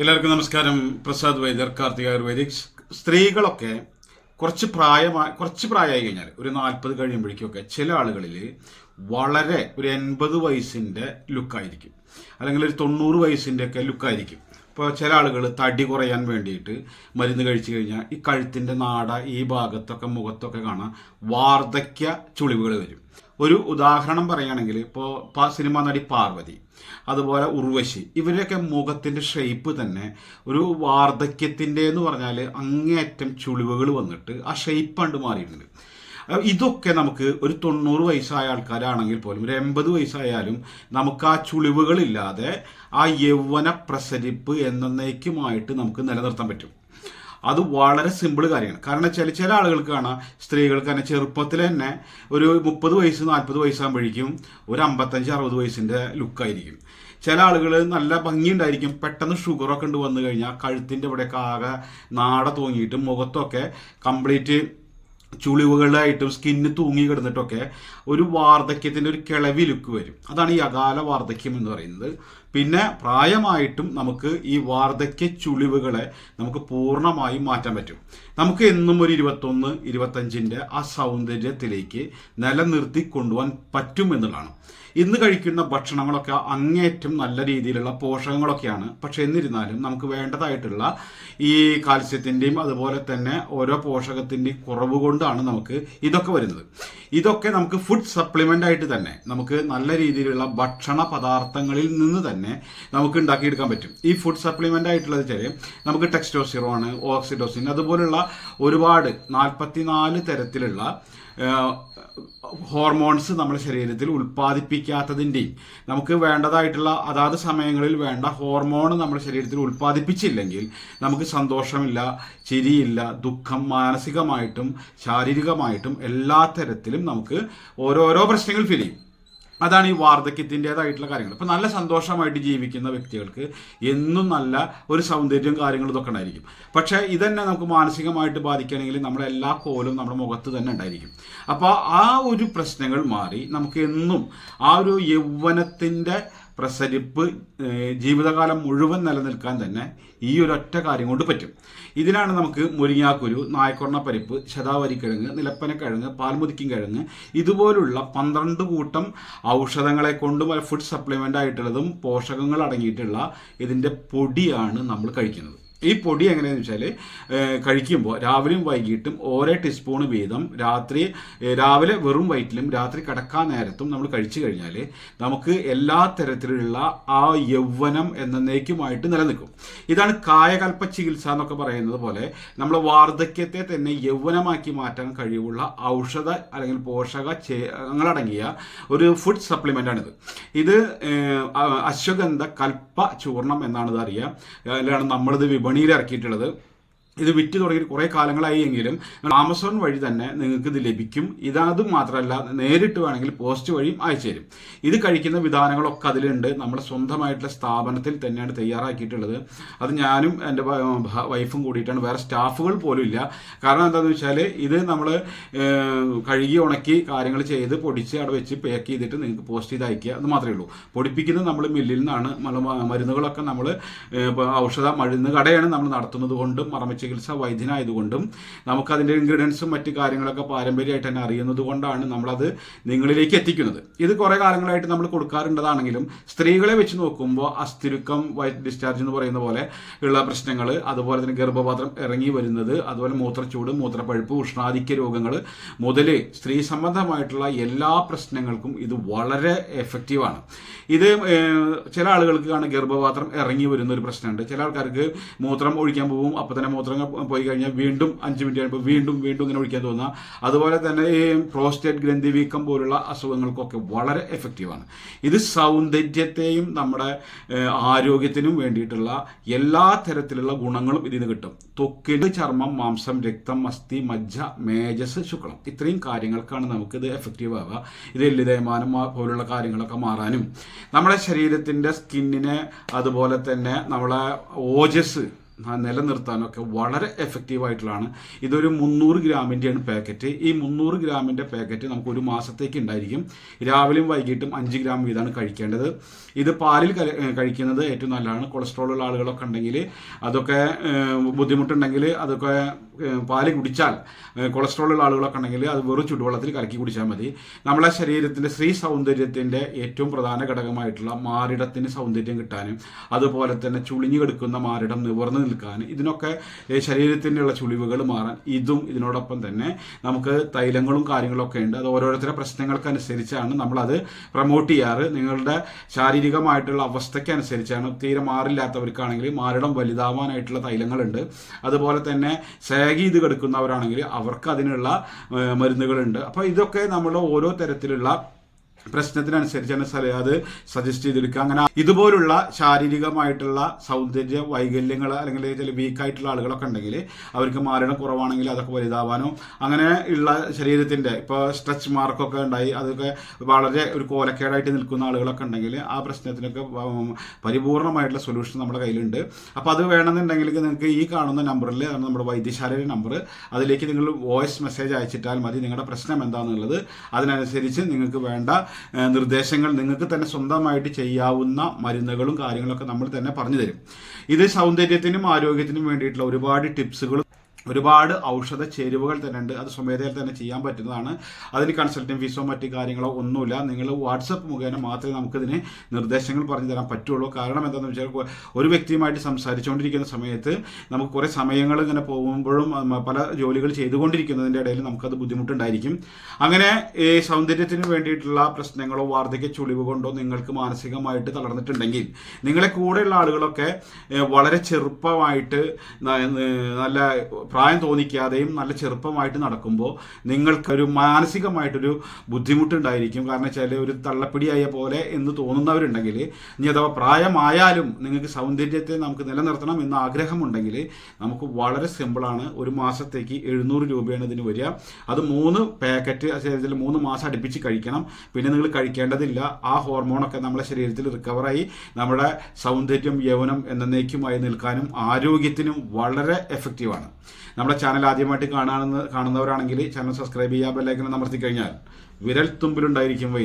എല്ലാവർക്കും നമസ്കാരം. പ്രസാദ് വൈദ്യർ കാർത്തിക ആയുർവേദിക്. സ്ത്രീകളൊക്കെ കുറച്ച് പ്രായമായി കുറച്ച് പ്രായമായി കഴിഞ്ഞാൽ ഒരു നാൽപ്പത് കഴിയുമ്പോഴേക്കൊക്കെ ചില ആളുകളിൽ വളരെ ഒരു എൺപത് വയസ്സിന്റെ ലുക്കായിരിക്കും. അല്ലെങ്കിൽ ഒരു തൊണ്ണൂറ് വയസ്സിന്റെ ഒക്കെ ലുക്കായിരിക്കും. ഇപ്പോൾ ചില ആളുകൾ തടി കുറയാൻ വേണ്ടിയിട്ട് മരുന്ന് കഴിച്ചു കഴിഞ്ഞാൽ ഈ കഴുത്തിന്റെ നാട ഈ ഭാഗത്തൊക്കെ മുഖത്തൊക്കെ കാണാൻ വാർദ്ധക്യ ചുളിവുകൾ വരും. ഒരു ഉദാഹരണം പറയുകയാണെങ്കിൽ ഇപ്പോൾ സിനിമാ നടി പാർവതി. അതുപോലെ ഉർവശി. ഇവരുടെയൊക്കെ മുഖത്തിന്റെ ഷേപ്പ് തന്നെ ഒരു വാർദ്ധക്യത്തിന്റെ എന്ന് പറഞ്ഞാൽ അങ്ങേയറ്റം ചുളിവുകൾ വന്നിട്ട് ആ ഷേപ്പ് കണ്ട് മാറിയിട്ടുണ്ട്. ഇതൊക്കെ നമുക്ക് ഒരു തൊണ്ണൂറ് വയസ്സായ ആൾക്കാരാണെങ്കിൽ പോലും ഒരു എൺപത് വയസ്സായാലും നമുക്ക് ആ ചുളിവുകളില്ലാതെ ആ യൗവന പ്രസരിപ്പ് എന്നേക്കുമായിട്ട് നമുക്ക് നിലനിർത്താൻ പറ്റും. അത് വളരെ സിമ്പിൾ കാര്യമാണ്. കാരണം ചില ചില ആളുകൾക്ക് കാണാം സ്ത്രീകൾക്ക് തന്നെ ചെറുപ്പത്തിൽ തന്നെ ഒരു മുപ്പത് വയസ്സ് നാൽപ്പത് വയസ്സാകുമ്പോഴേക്കും ഒരു അമ്പത്തഞ്ച് അറുപത് വയസ്സിന്റെ ലുക്കായിരിക്കും ചില ആളുകൾ നല്ല ഭംഗിയുണ്ടായിരിക്കും. പെട്ടെന്ന് ഷുഗറൊക്കെ ഉണ്ട് വന്നു കഴിഞ്ഞാൽ കഴുത്തിന്റെ ഇവിടെയൊക്കെ ആകെ നാട തൂങ്ങിയിട്ടും മുഖത്തൊക്കെ കംപ്ലീറ്റ് ചുളിവുകളായിട്ടും സ്കിന്ന് തൂങ്ങി കിടന്നിട്ടൊക്കെ ഒരു വാർദ്ധക്യത്തിന്റെ ഒരു കിളവി ലുക്ക് വരും. അതാണ് ഈ അകാല വാർദ്ധക്യം എന്ന് പറയുന്നത്. പിന്നെ പ്രായമായിട്ടും നമുക്ക് ഈ വാർദ്ധക്യ ചുളിവുകളെ നമുക്ക് പൂർണമായും മാറ്റാൻ പറ്റും. നമുക്ക് എന്നും ഒരു ഇരുപത്തൊന്ന് ഇരുപത്തഞ്ചിന്റെ ആ സൗന്ദര്യത്തിലേക്ക് നിലനിർത്തി കൊണ്ടുപോകാൻ പറ്റും എന്നുള്ളതാണ്. ഇന്ന് കഴിക്കുന്ന ഭക്ഷണങ്ങളൊക്കെ അങ്ങേറ്റം നല്ല രീതിയിലുള്ള പോഷകങ്ങളൊക്കെയാണ്. പക്ഷെ എന്നിരുന്നാലും നമുക്ക് വേണ്ടതായിട്ടുള്ള ഈ കാൽസ്യത്തിന്റെയും അതുപോലെ തന്നെ ഓരോ പോഷകത്തിന്റെയും കുറവ് കൊണ്ടാണ് നമുക്ക് ഇതൊക്കെ വരുന്നത്. ഇതൊക്കെ നമുക്ക് ഫുഡ് സപ്ലിമെന്റ് ആയിട്ട് തന്നെ നമുക്ക് നല്ല രീതിയിലുള്ള ഭക്ഷണ പദാർത്ഥങ്ങളിൽ നിന്ന് തന്നെ നമുക്ക് ഉണ്ടാക്കിയെടുക്കാൻ പറ്റും. ഈ ഫുഡ് സപ്ലിമെന്റ് ആയിട്ടുള്ളത് വെച്ചാൽ നമുക്ക് ടെക്സ്റ്റോസിറോൺ ഓക്സിഡോസിൻ അതുപോലുള്ള ഒരുപാട് നാൽപ്പത്തിനാല് തരത്തിലുള്ള ഹോർമോൺസ് നമ്മുടെ ശരീരത്തിൽ ഉൽപ്പാദിപ്പിക്കാത്തതിന്റെയും നമുക്ക് വേണ്ടതായിട്ടുള്ള അതാത് സമയങ്ങളിൽ വേണ്ട ഹോർമോൺ നമ്മുടെ ശരീരത്തിൽ ഉൽപ്പാദിപ്പിച്ചില്ലെങ്കിൽ നമുക്ക് സന്തോഷമില്ല ചിരിയില്ല ദുഃഖം മാനസികമായിട്ടും ശാരീരികമായിട്ടും എല്ലാ തരത്തിലും നമുക്ക് ഓരോരോ പ്രശ്നങ്ങൾ ഫീൽ ചെയ്യും. അതാണ് ഈ വാർദ്ധക്യത്തിന്റെതായിട്ടുള്ള കാര്യങ്ങൾ. ഇപ്പം നല്ല സന്തോഷമായിട്ട് ജീവിക്കുന്ന വ്യക്തികൾക്ക് എന്നും നല്ല ഒരു സൗന്ദര്യവും കാര്യങ്ങളും ഇതൊക്കെ ഉണ്ടായിരിക്കും. പക്ഷേ ഇതന്നെ നമുക്ക് മാനസികമായിട്ട് ബാധിക്കുകയാണെങ്കിൽ നമ്മുടെ എല്ലാ കോലും നമ്മുടെ മുഖത്ത് തന്നെ ഉണ്ടായിരിക്കും. അപ്പോൾ ആ ഒരു പ്രശ്നങ്ങൾ മാറി നമുക്ക് എന്നും ആ ഒരു യൗവനത്തിന്റെ പ്രസരിപ്പ് ജീവിതകാലം മുഴുവൻ നിലനിൽക്കാൻ തന്നെ ഈ ഒരൊറ്റ കാര്യം കൊണ്ട് പറ്റും. ഇതിനാണ് നമുക്ക് മുരിങ്ങാക്കുരു നായക്കൊണ്ണ പരിപ്പ് ശതാവരിക്കിഴങ്ങ് നിലപ്പനക്കിഴങ്ങ് പാൽമുതിക്കും കിഴങ്ങ് ഇതുപോലുള്ള പന്ത്രണ്ട് കൂട്ടം ഔഷധങ്ങളെ കൊണ്ടും ഫുഡ് സപ്ലിമെന്റ് ആയിട്ടുള്ളതും പോഷകങ്ങൾ അടങ്ങിയിട്ടുള്ള ഇതിന്റെ പൊടിയാണ് നമ്മൾ കഴിക്കുന്നത്. ഈ പൊടി എങ്ങനെയാണെന്ന് വെച്ചാൽ കഴിക്കുമ്പോൾ രാവിലെയും വൈകിട്ടും ഓരോ ടീസ്പൂൺ വീതം രാത്രി രാവിലെ വെറും വയറ്റിലും രാത്രി കിടക്കാൻ നേരത്തും നമ്മൾ കഴിച്ചു കഴിഞ്ഞാൽ നമുക്ക് എല്ലാ തരത്തിലുള്ള ആ യൗവനം എന്നേക്കുമായിട്ട് നിലനിൽക്കും. ഇതാണ് കായകൽപ്പ ചികിത്സ എന്നൊക്കെ പറയുന്നത് പോലെ നമ്മൾ വാർദ്ധക്യത്തെ തന്നെ യൗവനമാക്കി മാറ്റാൻ കഴിവുള്ള ഔഷധ അല്ലെങ്കിൽ പോഷക ചേങ്ങളടങ്ങിയ ഒരു ഫുഡ് സപ്ലിമെന്റാണിത് ഇത് അശ്വഗന്ധ കൽപ്പ ചൂർണം എന്നാണ് ഇത് അറിയുക അതിലാണ് നമ്മളിത് വിപണിയിൽ ഇറക്കിയിട്ടുള്ളത് ഇത് വിറ്റ് തുടങ്ങിയിട്ട് കുറേ കാലങ്ങളായി എങ്കിലും ആമസോൺ വഴി തന്നെ നിങ്ങൾക്ക് ഇത് ലഭിക്കും. ഇതത് മാത്രമല്ല നേരിട്ട് വേണമെങ്കിൽ പോസ്റ്റ് വഴിയും അയച്ചു തരും. ഇത് കഴിക്കുന്ന വിധാനങ്ങളൊക്കെ അതിലുണ്ട്. നമ്മുടെ സ്വന്തമായിട്ടുള്ള സ്ഥാപനത്തിൽ തന്നെയാണ് തയ്യാറാക്കിയിട്ടുള്ളത്. അത് ഞാനും എന്റെ വൈഫും കൂടിയിട്ടാണ്. വേറെ സ്റ്റാഫുകൾ പോലും ഇല്ല. കാരണം എന്താണെന്ന് വെച്ചാൽ ഇത് നമ്മൾ കഴുകി ഉണക്കി കാര്യങ്ങൾ ചെയ്ത് പൊടിച്ച് അവിടെ വെച്ച് പാക്ക് ചെയ്തിട്ട് നിങ്ങൾക്ക് പോസ്റ്റ് ചെയ്ത് അയക്കുക. അത് മാത്രമേ ഉള്ളൂ. പൊടിപ്പിക്കുന്നത് നമ്മൾ മില്ലിൽ നിന്നാണ്. മരുന്നുകളൊക്കെ നമ്മൾ ഔഷധ മരുന്ന് കടയാണ് നമ്മൾ നടത്തുന്നത് കൊണ്ടും മറമ ചികിത്സ വൈദ്യനായതുകൊണ്ടും നമുക്കതിന്റെ ഇൻഗ്രീഡിയൻസും മറ്റു കാര്യങ്ങളൊക്കെ പാരമ്പര്യമായിട്ട് തന്നെ അറിയുന്നത് കൊണ്ടാണ് നമ്മളത് നിങ്ങളിലേക്ക് എത്തിക്കുന്നത്. ഇത് കുറേ കാലങ്ങളായിട്ട് നമ്മൾ കൊടുക്കാറുണ്ടതാണെങ്കിലും സ്ത്രീകളെ വെച്ച് നോക്കുമ്പോൾ അസ്ഥിരുക്കം വൈറ്റ് ഡിസ്ചാർജ് എന്ന് പറയുന്ന പോലെ ഉള്ള പ്രശ്നങ്ങൾ അതുപോലെ തന്നെ ഗർഭപാത്രം ഇറങ്ങി വരുന്നത് അതുപോലെ മൂത്രച്ചൂട് മൂത്രപ്പഴുപ്പ് ഉഷ്ണാധിക്യ രോഗങ്ങൾ മുതൽ സ്ത്രീ സംബന്ധമായിട്ടുള്ള എല്ലാ പ്രശ്നങ്ങൾക്കും ഇത് വളരെ എഫക്റ്റീവാണ് ഇത് ചില ആളുകൾക്ക് കാണാൻ ഗർഭപാത്രം ഇറങ്ങി വരുന്ന ഒരു പ്രശ്നമുണ്ട്. ചില ആൾക്കാർക്ക് മൂത്രം ഒഴിക്കാൻ പോകും അപ്പോൾ തന്നെ പോയി കഴിഞ്ഞാൽ വീണ്ടും അഞ്ച് മിനിറ്റ് കഴിയുമ്പോൾ വീണ്ടും വീണ്ടും ഇങ്ങനെ ഒഴിക്കാൻ തോന്നുക അതുപോലെ തന്നെ ഈ പ്രോസ്റ്റേറ്റ് ഗ്രന്ഥി വീക്കം പോലുള്ള അസുഖങ്ങൾക്കൊക്കെ വളരെ എഫക്റ്റീവാണ് ഇത് സൗന്ദര്യത്തെയും നമ്മുടെ ആരോഗ്യത്തിനും വേണ്ടിയിട്ടുള്ള എല്ലാ തരത്തിലുള്ള ഗുണങ്ങളും ഇതിന് കിട്ടും. തൊക്കിന് ചർമ്മം മാംസം രക്തം അസ്ഥി മജ്ജ മേജസ് ശുക്ലം. ഇത്രയും കാര്യങ്ങൾക്കാണ് നമുക്കിത് എഫക്റ്റീവ് ആവുക. ഇത് എല്ല് തേയ്മാനം ആ പോലുള്ള കാര്യങ്ങളൊക്കെ മാറാനും. നമ്മുടെ ശരീരത്തിന്റെ സ്കിന്നിനെ അതുപോലെ തന്നെ നമ്മളെ ഓജസ് നിലനിർത്താനും ഒക്കെ വളരെ എഫക്റ്റീവ് ആയിട്ടുള്ളതാണ്. ഇതൊരു മുന്നൂറ് ഗ്രാമിന്റെയാണ് പാക്കറ്റ് ഈ മുന്നൂറ് ഗ്രാമിന്റെ പാക്കറ്റ് നമുക്ക് ഒരു മാസത്തേക്ക് ഉണ്ടായിരിക്കും. രാവിലെയും വൈകിട്ടും അഞ്ച് ഗ്രാം വീതമാണ് കഴിക്കേണ്ടത്. ഇത് പാലിൽ കഴിക്കുന്നത് ഏറ്റവും നല്ലതാണ്. കൊളസ്ട്രോൾ ഉള്ള ആളുകളൊക്കെ ഉണ്ടെങ്കിൽ അതൊക്കെ ബുദ്ധിമുട്ടുണ്ടെങ്കിൽ അതൊക്കെ പാൽ കുടിച്ചാൽ കൊളസ്ട്രോൾ ഉള്ള ആളുകളൊക്കെ ഉണ്ടെങ്കിൽ അത് വെറും ചുടുവെള്ളത്തിൽ കലക്കി കുടിച്ചാൽ മതി. നമ്മളെ ശരീരത്തിന്റെ സ്ത്രീ സൗന്ദര്യത്തിന്റെ ഏറ്റവും പ്രധാന ഘടകമായിട്ടുള്ള മാറിടത്തിന് സൗന്ദര്യം കിട്ടാനും അതുപോലെ തന്നെ ചുളിഞ്ഞു കിടക്കുന്ന മാറിടം നിവർന്നു നിൽക്കാനും ഇതിനൊക്കെ ശരീരത്തിനുള്ള ചുളിവുകൾ മാറാൻ ഇതും ഇതിനോടൊപ്പം തന്നെ നമുക്ക് തൈലങ്ങളും കാര്യങ്ങളൊക്കെ ഉണ്ട്. അത് ഓരോരുത്തരുടെ പ്രശ്നങ്ങൾക്കനുസരിച്ചാണ് നമ്മളത് പ്രൊമോട്ട് ചെയ്യാറ്. നിങ്ങളുടെ ശാരീരികമായിട്ടുള്ള അവസ്ഥയ്ക്കനുസരിച്ചാണ് തീരെ മാറില്ലാത്തവർക്കാണെങ്കിൽ മാറിടം വലുതാവാനായിട്ടുള്ള തൈലങ്ങളുണ്ട്. അതുപോലെ തന്നെ സാഗ് ചെയ്ത് കിടക്കുന്നവരാണെങ്കിൽ അവർക്ക് അതിനുള്ള മരുന്നുകളുണ്ട്. അപ്പോൾ ഇതൊക്കെ നമ്മൾ ഓരോ തരത്തിലുള്ള പ്രശ്നത്തിനനുസരിച്ചാണ് സലയാദ് സജസ്റ്റ് ചെയ്തെടുക്കുക. അങ്ങനെ ഇതുപോലുള്ള ശാരീരികമായിട്ടുള്ള സൗന്ദര്യ വൈകല്യങ്ങൾ അല്ലെങ്കിൽ ചില വീക്കായിട്ടുള്ള ആളുകളൊക്കെ ഉണ്ടെങ്കിൽ അവർക്ക് മാരണം കുറവാണെങ്കിൽ അതൊക്കെ വലുതാവാനോ അങ്ങനെ ഉള്ള ശരീരത്തിന്റെ ഇപ്പോൾ സ്ട്രെച്ച് മാർക്കൊക്കെ ഉണ്ടായി അതൊക്കെ വളരെ ഒരു കോലക്കേടായിട്ട് നിൽക്കുന്ന ആളുകളൊക്കെ ഉണ്ടെങ്കിൽ ആ പ്രശ്നത്തിനൊക്കെ പരിപൂർണമായിട്ടുള്ള സൊല്യൂഷൻ നമ്മുടെ കയ്യിലുണ്ട്. അപ്പോൾ അത് വേണമെന്നുണ്ടെങ്കിൽ നിങ്ങൾക്ക് ഈ കാണുന്ന നമ്പറിൽ നമ്മുടെ വൈദ്യശാലയുടെ നമ്പർ അതിലേക്ക് നിങ്ങൾ വോയിസ് മെസ്സേജ് അയച്ചിട്ടാൽ മതി. നിങ്ങളുടെ പ്രശ്നം എന്താണെന്നുള്ളത് അതിനനുസരിച്ച് നിങ്ങൾക്ക് വേണ്ട നിർദ്ദേശങ്ങൾ നിങ്ങൾക്ക് തന്നെ സ്വന്തമായിട്ട് ചെയ്യാവുന്ന മരുന്നുകളും കാര്യങ്ങളൊക്കെ നമ്മൾ തന്നെ പറഞ്ഞു തരും. ഇത് സൗന്ദര്യത്തിനും ആരോഗ്യത്തിനും വേണ്ടിയിട്ടുള്ള ഒരുപാട് ടിപ്സുകളും ഒരുപാട് ഔഷധ ചേരുവകൾ തന്നെ ഉണ്ട്. അത് സ്വമേധയിൽ തന്നെ ചെയ്യാൻ പറ്റുന്നതാണ്. അതിന് കൺസൾട്ടിങ് ഫീസോ മറ്റു കാര്യങ്ങളോ ഒന്നുമില്ല. നിങ്ങൾ വാട്സപ്പ് മുഖേന മാത്രമേ നമുക്കിതിന് നിർദ്ദേശങ്ങൾ പറഞ്ഞു തരാൻ പറ്റുള്ളൂ. കാരണം എന്താണെന്ന് വെച്ചാൽ ഒരു വ്യക്തിയുമായിട്ട് സംസാരിച്ചുകൊണ്ടിരിക്കുന്ന സമയത്ത് നമുക്ക് കുറേ സമയങ്ങൾ ഇങ്ങനെ പോകുമ്പോഴും പല ജോലികൾ ചെയ്തുകൊണ്ടിരിക്കുന്നതിന്റെ ഇടയിൽ നമുക്കത് ബുദ്ധിമുട്ടുണ്ടായിരിക്കും. അങ്ങനെ ഈ സൗന്ദര്യത്തിന് വേണ്ടിയിട്ടുള്ള പ്രശ്നങ്ങളോ വാർദ്ധക്യ ചുളിവ് കൊണ്ടോ നിങ്ങൾക്ക് മാനസികമായിട്ട് തളർന്നിട്ടുണ്ടെങ്കിൽ നിങ്ങളെ കൂടെയുള്ള ആളുകളൊക്കെ വളരെ ചെറുപ്പമായിട്ട് നല്ല പ്രായം തോന്നിക്കാതെയും നല്ല ചെറുപ്പമായിട്ട് നടക്കുമ്പോൾ നിങ്ങൾക്കൊരു മാനസികമായിട്ടൊരു ബുദ്ധിമുട്ടുണ്ടായിരിക്കും. കാരണം വെച്ചാൽ ഒരു തള്ളപ്പിടിയായ പോലെ എന്ന് തോന്നുന്നവരുണ്ടെങ്കിൽ ഇനി അഥവാ പ്രായമായാലും നിങ്ങൾക്ക് സൗന്ദര്യത്തെ നമുക്ക് നിലനിർത്തണം എന്ന ആഗ്രഹമുണ്ടെങ്കിൽ നമുക്ക് വളരെ സിമ്പിളാണ്. ഒരു മാസത്തേക്ക് എഴുന്നൂറ് രൂപയാണ് ഇതിന് വരിക. അത് മൂന്ന് പാക്കറ്റ് ശരീരത്തിൽ മൂന്ന് മാസം അടുപ്പിച്ച് കഴിക്കണം. പിന്നെ നിങ്ങൾ കഴിക്കേണ്ടതില്ല. ആ ഹോർമോണൊക്കെ നമ്മുടെ ശരീരത്തിൽ റിക്കവറായി നമ്മുടെ സൗന്ദര്യം യൗവനം എന്നേക്കുമായി നിൽക്കാനും ആരോഗ്യത്തിനും വളരെ എഫക്റ്റീവാണ്. നമ്മുടെ ചാനൽ ആദ്യമായിട്ട് കാണാണെന്ന് കാണുന്നവരാണെങ്കിൽ ചാനൽ സബ്സ്ക്രൈബ് ചെയ്യുക ബെല്ലൈക്കൻ അമർത്തി കഴിഞ്ഞാൽ വിരൽ തുമ്പിലുണ്ടായിരിക്കും